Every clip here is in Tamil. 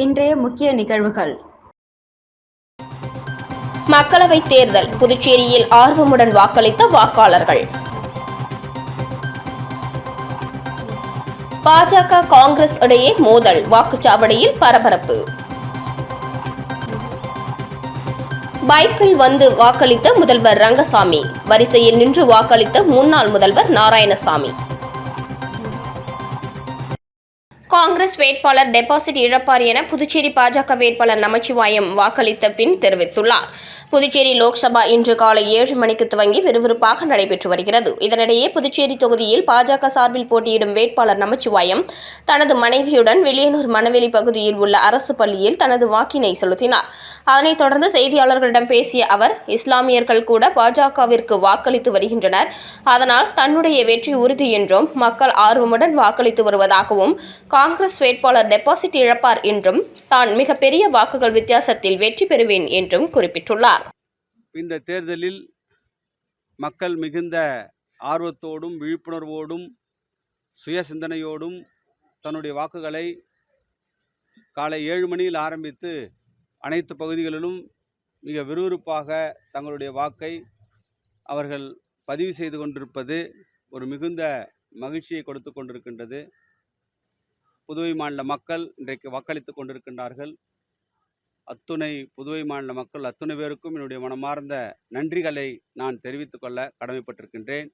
இன்றைய முக்கிய நிகழ்வுகள். மக்களவைத் தேர்தல் புதுச்சேரியில் ஆர்வமுடன் வாக்களித்த வாக்காளர்கள். பாஜக காங்கிரஸ் இடையே மோதல் வாக்குச்சாவடியில் பரபரப்பு. பைக்கில் வந்து வாக்களித்த முதல்வர் ரங்கசாமி வரிசையில் நின்று வாக்களித்த முன்னாள் முதல்வர் நாராயணசாமி. காங்கிரஸ் வேட்பாளர் டெபாசிட் இழப்பார் என புதுச்சேரி பாஜக வேட்பாளர் நமச்சிவாயம் வாக்களித்த பின் தெரிவித்துள்ளார். புதுச்சேரி லோக்சபா இன்று காலை ஏழு மணிக்கு துவங்கி விறுவிறுப்பாக நடைபெற்று வருகிறது. இதனிடையே புதுச்சேரி தொகுதியில் பாஜக சார்பில் போட்டியிடும் வேட்பாளர் நமச்சிவாயம் தனது மனைவியுடன் வெளியனூர் மணவெளி பகுதியில் உள்ள அரசு பள்ளியில் தனது வாக்கினை செலுத்தினார். அதனைத் தொடர்ந்து செய்தியாளர்களிடம் பேசிய அவர் இஸ்லாமியர்கள் கூட பாஜகவிற்கு வாக்களித்து வருகின்றனர். அதனால் தன்னுடைய வெற்றி உறுதி என்றும் மக்கள் ஆர்வமுடன் வாக்களித்து வருவதாகவும் காங்கிரஸ் வேட்பாளர் டெபாசிட் இழப்பார் என்றும் தான் மிகப்பெரிய வாக்குகள் வித்தியாசத்தில் வெற்றி பெறுவேன் என்றும் குறிப்பிட்டுள்ளார். இந்த தேர்தலில் மக்கள் மிகுந்த ஆர்வத்தோடும் விழிப்புணர்வோடும் சுய சிந்தனையோடும் தன்னுடைய வாக்குகளை காலை ஏழு மணியில் ஆரம்பித்து அனைத்து பகுதிகளிலும் மிக விறுவிறுப்பாக தங்களுடைய வாக்கை அவர்கள் பதிவு செய்து கொண்டிருப்பது ஒரு மிகுந்த மகிழ்ச்சியை கொடுத்து கொண்டிருக்கின்றது. புதுவை மாநில மக்கள் இன்றைக்கு வாக்களித்து கொண்டிருக்கின்றார்கள். அத்துணை புதுவை மாநில மக்கள் அத்துணை பேருக்கும் என்னுடைய மனமார்ந்த நன்றிகளை நான் தெரிவித்துக்கொள்ள கடமைப்பட்டிருக்கின்றேன்.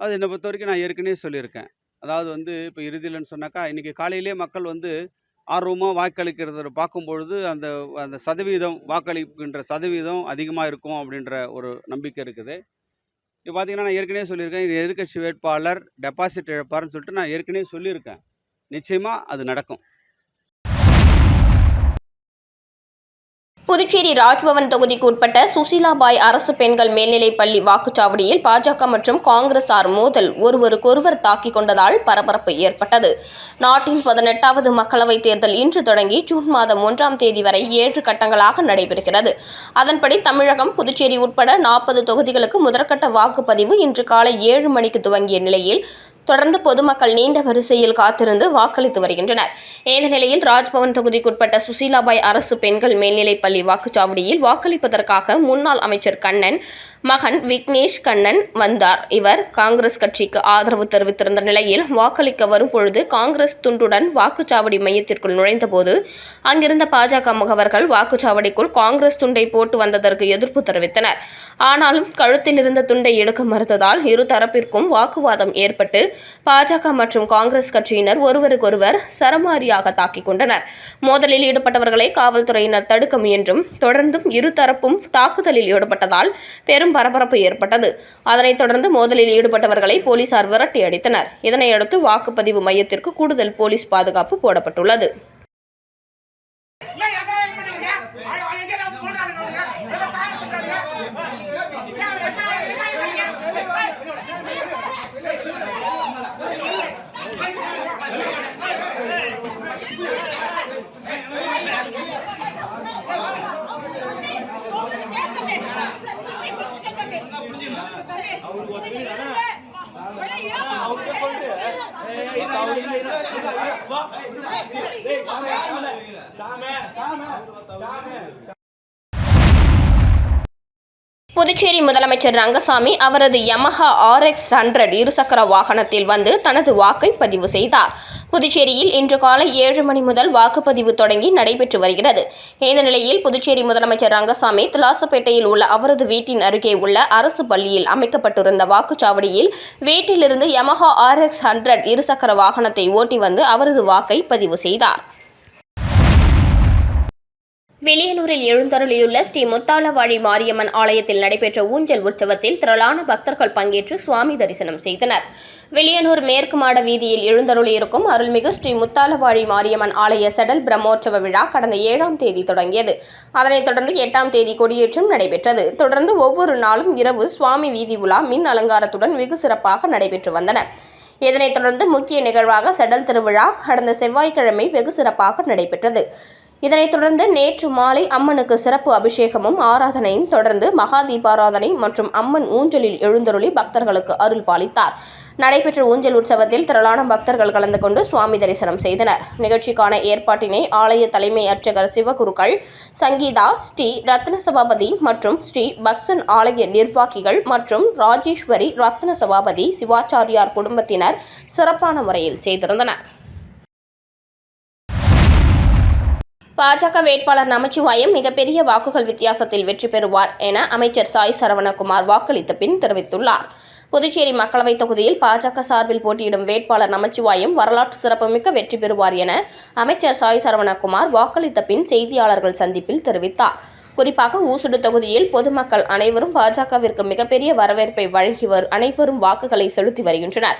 அது என்னை பொறுத்த வரைக்கும் நான் ஏற்கனவே சொல்லியிருக்கேன். அதாவது வந்து இப்போ இறுதியில்னு சொன்னாக்கா இன்றைக்கி காலையிலே மக்கள் வந்து ஆர்வமாக வாக்களிக்கிறத பார்க்கும்பொழுது அந்த அந்த சதவீதம் வாக்களிக்கின்ற சதவீதம் அதிகமாக இருக்கும் அப்படின்ற ஒரு நம்பிக்கை இருக்குது. இப்போ பார்த்தீங்கன்னா நான் ஏற்கனவே சொல்லியிருக்கேன் எதிர்கட்சி எதிர்க்கட்சி வேட்பாளர் டெபாசிட் இழப்பாருன்னு சொல்லிட்டு நான் ஏற்கனவே சொல்லியிருக்கேன். நிச்சயமாக அது நடக்கும். புதுச்சேரி ராஜ்பவன் தொகுதிக்கு உட்பட்ட சுசீலாபாய் அரசு பெண்கள் மேல்நிலைப் பள்ளி வாக்குச்சாவடியில் பாஜக மற்றும் காங்கிரசார் மோதல் ஒருவருக்கொருவர் தாக்கிக் கொண்டதால் பரபரப்பு ஏற்பட்டது. நாட்டின் பதினெட்டாவது மக்களவைத் தேர்தல் இன்று தொடங்கி ஜூன் மாதம் ஒன்றாம் தேதி வரை ஏழு கட்டங்களாக நடைபெறுகிறது. அதன்படி தமிழகம் புதுச்சேரி உட்பட நாற்பது தொகுதிகளுக்கு முதற்கட்ட வாக்குப்பதிவு இன்று காலை ஏழு மணிக்கு துவங்கிய நிலையில் தொடர்ந்து பொதுமக்கள் நீண்ட வரிசையில் காத்திருந்து வாக்களித்து வருகின்றனர். இந்த நிலையில் ராஜ்பவன் தொகுதிக்குட்பட்ட சுசீலாபாய் அரசு பெண்கள் மேல்நிலைப் பள்ளி வாக்குச்சாவடியில் வாக்களிப்பதற்காக முன்னாள் அமைச்சர் கண்ணன் மகன் விக்னேஷ் கண்ணன் வந்தார். இவர் காங்கிரஸ் கட்சிக்கு ஆதரவு தெரிவித்திருந்த நிலையில் வாக்களிக்க வரும் பொழுது காங்கிரஸ் துண்டுடன் வாக்குச்சாவடி மையத்திற்குள் நுழைந்தபோது அங்கிருந்த பாஜக முகவர்கள் வாக்குச்சாவடிக்குள் காங்கிரஸ் துண்டை போட்டு வந்ததற்கு எதிர்ப்பு தெரிவித்தனர். ஆனாலும் கழுத்தில் இருந்த துண்டை எடுக்க மறுத்ததால் இரு தரப்பிற்கும் வாக்குவாதம் ஏற்பட்டு பாஜக மற்றும் காங்கிரஸ் கட்சியினர் ஒருவருக்கொருவர் சரமாரியாக தாக்கிக் கொண்டனர். மோதலில் ஈடுபட்டவர்களை காவல்துறையினர் தடுக்க முயன்றும் தொடர்ந்தும் இரு தரப்பும் தாக்குதலில் ஈடுபட்டதால் பெரும் பரபரப்பு ஏற்பட்டது. அதனைத் தொடர்ந்து மோதலில் ஈடுபட்டவர்களை போலீசார் விரட்டி அடித்தனர். இதனையடுத்து வாக்குப்பதிவு மையத்திற்கு கூடுதல் போலீஸ் பாதுகாப்பு போடப்பட்டுள்ளது. புதுச்சேரி முதலமைச்சர் ரங்கசாமி அவரது யமஹா ஆர்எக்ஸ் ஹண்ட்ரட் இருசக்கர வாகனத்தில் வந்து தனது வாக்கை பதிவு செய்தார். புதுச்சேரியில் இன்று காலை ஏழு மணி முதல் வாக்குப்பதிவு தொடங்கி நடைபெற்று வருகிறது. இந்த நிலையில் புதுச்சேரி முதலமைச்சர் ரங்கசாமி திலாசப்பேட்டையில் உள்ள அவரது வீட்டின் அருகே உள்ள அரசு பள்ளியில் அமைக்கப்பட்டிருந்த வாக்குச்சாவடியில் வீட்டிலிருந்து யமஹா ஆர்எக்ஸ் ஹண்ட்ரட் இருசக்கர வாகனத்தை ஓட்டி வந்து அவரது வாக்கை பதிவு செய்தார். வெளியனூரில் எழுந்தருளியுள்ள ஸ்ரீ முத்தாளவாழி மாரியம்மன் ஆலயத்தில் நடைபெற்ற ஊஞ்சல் உற்சவத்தில் திரளான பக்தர்கள் பங்கேற்று சுவாமி தரிசனம் செய்தனர். வெளியனூர் மேற்கு மாட வீதியில் எழுந்தருளியிருக்கும் அருள்மிகு ஸ்ரீ முத்தாளவாழி மாரியம்மன் ஆலய செடல் பிரம்மோற்சவ விழா கடந்த ஏழாம் தேதி தொடங்கியது. அதனைத் தொடர்ந்து எட்டாம் தேதி கொடியேற்றம் நடைபெற்றது. தொடர்ந்து ஒவ்வொரு நாளும் இரவு சுவாமி வீதி உலா மின் அலங்காரத்துடன் வெகு சிறப்பாக நடைபெற்று வந்தன. இதனைத் தொடர்ந்து முக்கிய நிகழ்வாக செடல் திருவிழா கடந்த செவ்வாய்க்கிழமை வெகு சிறப்பாக நடைபெற்றது. இதனைத் தொடர்ந்து நேற்று மாலை அம்மனுக்கு சிறப்பு அபிஷேகமும் ஆராதனையும் தொடர்ந்து மகா தீபாராதனை மற்றும் அம்மன் ஊஞ்சலில் எழுந்தருளி பக்தர்களுக்கு அருள் பாலித்தார். நடைபெற்ற ஊஞ்சல் உற்சவத்தில் திரளான பக்தர்கள் கலந்து கொண்டு சுவாமி தரிசனம் செய்தனர். நிகழ்ச்சிக்கான ஏற்பாட்டினை ஆலய தலைமை அர்ச்சகர் சிவகுருக்கள் சங்கீதா ஸ்ரீ ரத்ன சபாபதி மற்றும் ஸ்ரீ பக்சன் ஆலய நிர்வாகிகள் மற்றும் ராஜேஸ்வரி ரத்ன சபாபதி சிவாச்சாரியார் குடும்பத்தினர் சிறப்பான முறையில் செய்திருந்தனர். பாஜக வேட்பாளர் நமச்சிவாயம் மிகப்பெரிய வாக்குகள் வித்தியாசத்தில் வெற்றி பெறுவார் என அமைச்சர் சாய் சரவணகுமார் வாக்களித்த பின் தெரிவித்துள்ளார். புதுச்சேரி மக்களவைத் தொகுதியில் பாஜக சார்பில் போட்டியிடும் வேட்பாளர் நமச்சிவாயம் வரலாற்று சிறப்புமிக்க வெற்றி பெறுவார் என அமைச்சர் சாய் சரவணகுமார் வாக்களித்த பின் செய்தியாளர்கள் சந்திப்பில் தெரிவித்தார். குறிப்பாக ஊசுடு தொகுதியில் பொதுமக்கள் அனைவரும் பாஜகவிற்கு மிகப்பெரிய வரவேற்பை வழங்கி வரும் அனைவரும் வாக்குகளை செலுத்தி வருகின்றனர்.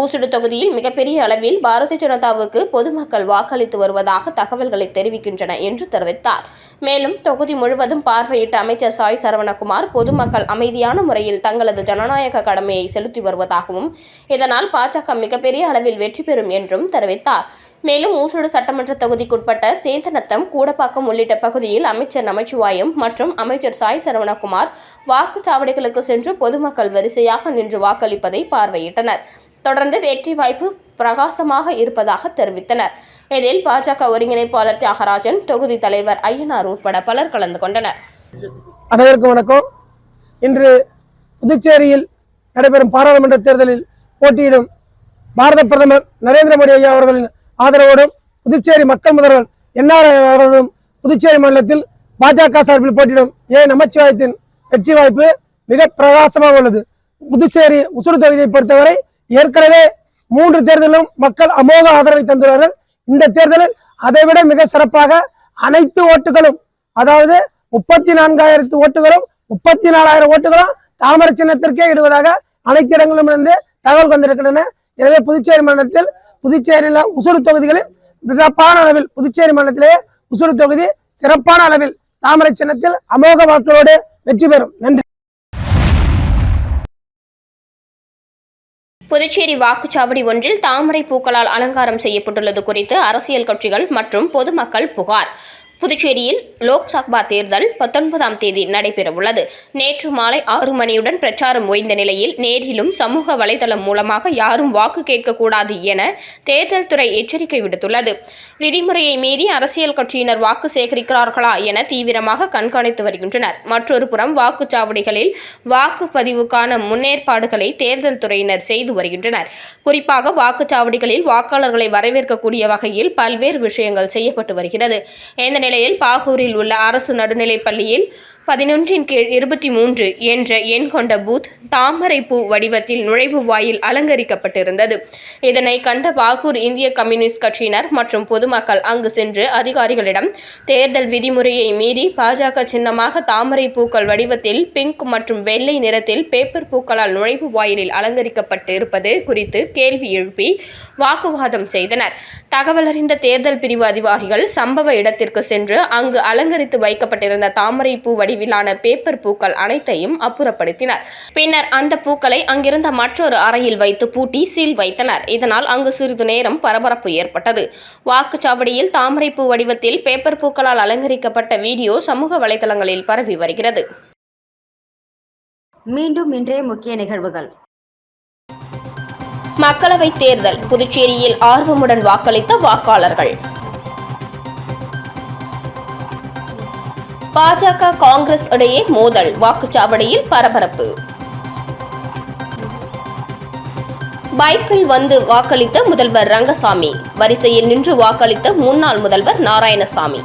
ஊசுடு தொகுதியில் மிகப்பெரிய அளவில் பாரதிய ஜனதாவுக்கு பொதுமக்கள் வாக்களித்து வருவதாக தகவல்களை தெரிவிக்கின்றன என்று தெரிவித்தார். மேலும் தொகுதி முழுவதும் பார்வையிட்ட அமைச்சர் சாய் சரவணகுமார் பொதுமக்கள் அமைதியான முறையில் தங்களது ஜனநாயக கடமையை செலுத்தி வருவதாகவும் இதனால் பாஜக மிகப்பெரிய அளவில் வெற்றி பெறும் என்றும் தெரிவித்தார். மேலும் ஊசுடு சட்டமன்ற தொகுதிக்குட்பட்ட சேந்தநத்தம் கூடப்பாக்கம் உள்ளிட்ட பகுதியில் அமைச்சர் நமச்சிவாயம் மற்றும் அமைச்சர் சாய் சரவணகுமார் வாக்குச்சாவடிகளுக்கு சென்று பொதுமக்கள் வரிசையாக நின்று வாக்களிப்பதை பார்வையிட்டனர். தொடர்ந்து வெற்றி வாய்ப்பு பிரகாசமாக இருப்பதாக தெரிவித்தனர். இதில் பாஜக ஒருங்கிணைப்பாளர் தியாகராஜன் தொகுதி தலைவர் ஐயனார் உட்பட பலர் கலந்து கொண்டனர். அனைவருக்கும் வணக்கம். இன்று புதுச்சேரியில் நடைபெறும் பாராளுமன்ற தேர்தலில் போட்டியிடும் பாரத பிரதமர் நரேந்திர மோடி ஐயா அவர்களின் ஆதரவோடும் புதுச்சேரி மக்கள் முதல்வர் என்ஆர் அவர்களும் புதுச்சேரி மாநிலத்தில் பாஜக சார்பில் போட்டியிடும் ஏ நமச்சிவாயத்தின் வெற்றி வாய்ப்பு மிக பிரகாசமாக உள்ளது. புதுச்சேரி உசுறு தொகுதியை பொறுத்தவரை ஏற்கனவே மூன்று தேர்தலிலும் மக்கள் அமோக ஆதரவை தந்துள்ளார்கள். இந்த தேர்தலில் அதைவிட மிக சிறப்பாக அனைத்து ஓட்டுகளும் அதாவது முப்பத்தி நான்காயிரத்து ஓட்டுகளும் முப்பத்தி நாலாயிரம் ஓட்டுகளும் தாமரை சின்னத்திற்கே இடுவதாக அனைத்து இடங்களிலும் இருந்து தகவல் வந்திருக்கின்றன. எனவே புதுச்சேரி மாநிலத்தில் புதுச்சேரியில் உசுறு தொகுதிகளில் சிறப்பான அளவில் புதுச்சேரி மாநிலத்திலே உசுறு தொகுதி சிறப்பான அளவில் தாமரை சின்னத்தில் அமோக வாக்குகளோடு வெற்றி பெறும். நன்றி. புதுச்சேரி வாக்குச்சாவடி ஒன்றில் தாமரை பூக்களால் அலங்காரம் செய்யப்பட்டுள்ளது குறித்து அரசியல் கட்சிகள் மற்றும் பொதுமக்கள் புகார். புதுச்சேரியில் லோக்சபா தேர்தல் பத்தொன்பதாம் தேதி நடைபெறவுள்ளது. நேற்று மாலை ஆறு மணியுடன் பிரச்சாரம் ஓய்ந்த நிலையில் நேரிலும் சமூக வலைதளம் மூலமாக யாரும் வாக்கு கேட்கக்கூடாது என தேர்தல் துறை எச்சரிக்கை விடுத்துள்ளது. விதிமுறையை மீறி அரசியல் கட்சியினர் வாக்கு சேகரிக்கிறார்களா என தீவிரமாக கண்காணித்து வருகின்றனர். மற்றொரு புறம் வாக்குச்சாவடிகளில் வாக்குப்பதிவுக்கான முன்னேற்பாடுகளை தேர்தல் துறையினர் செய்து வருகின்றனர். குறிப்பாக வாக்குச்சாவடிகளில் வாக்காளர்களை வரவேற்கக்கூடிய வகையில் பல்வேறு விஷயங்கள் செய்யப்பட்டு வருகிறது. நிலையில் பாகூரில் உள்ள அரசு நடுநிலைப் பள்ளியில் பதினொன்றின் கீழ் இருபத்தி மூன்று என்ற எண் கொண்ட பூத் தாமரை பூ வடிவத்தில் நுழைவு வாயில் அலங்கரிக்கப்பட்டிருந்தது. இதனை கண்ட பாகூர் இந்திய கம்யூனிஸ்ட் கட்சியினர் மற்றும் பொதுமக்கள் அங்கு சென்று அதிகாரிகளிடம் தேர்தல் விதிமுறையை மீறி பாஜக சின்னமாக தாமரை பூக்கள் வடிவத்தில் பிங்க் மற்றும் வெள்ளை நிறத்தில் பேப்பர் பூக்களால் நுழைவு வாயிலில் அலங்கரிக்கப்பட்டு இருப்பது குறித்து கேள்வி எழுப்பி வாக்குவாதம் செய்தனர். தகவல் அறிந்த தேர்தல் பிரிவு அதிகாரிகள் சம்பவ இடத்திற்கு சென்று அங்கு அலங்கரித்து வைக்கப்பட்டிருந்த தாமரை பூ வடிவிலான பேப்பர் பூக்கள் அனைத்தையும் அப்புறப்படுத்தினர். பின்னர் அந்த பூக்களை அங்கிருந்த மற்றொரு அறையில் வைத்து பூட்டி சீல் வைத்தனர். இதனால் அங்கு சிறிது நேரம் பரபரப்பு ஏற்பட்டது. வாக்குச்சாவடியில் தாமரை பூ வடிவத்தில் பேப்பர் பூக்களால் அலங்கரிக்கப்பட்ட வீடியோ சமூக வலைதளங்களில் பரவி வருகிறது. மீண்டும் இன்றைய முக்கிய நிகழ்வுகள். மக்களவைத் தேர்தல். புதுச்சேரியில் ஆர்வமுடன் வாக்களித்த வாக்காளர்கள். பாஜக காங்கிரஸ் இடையே மோதல். வாக்குச்சாவடியில் பரபரப்பு. பைக்கில் வந்து வாக்களித்த முதல்வர் ரங்கசாமி. வரிசையில் நின்று வாக்களித்த முன்னாள் முதல்வர் நாராயணசாமி.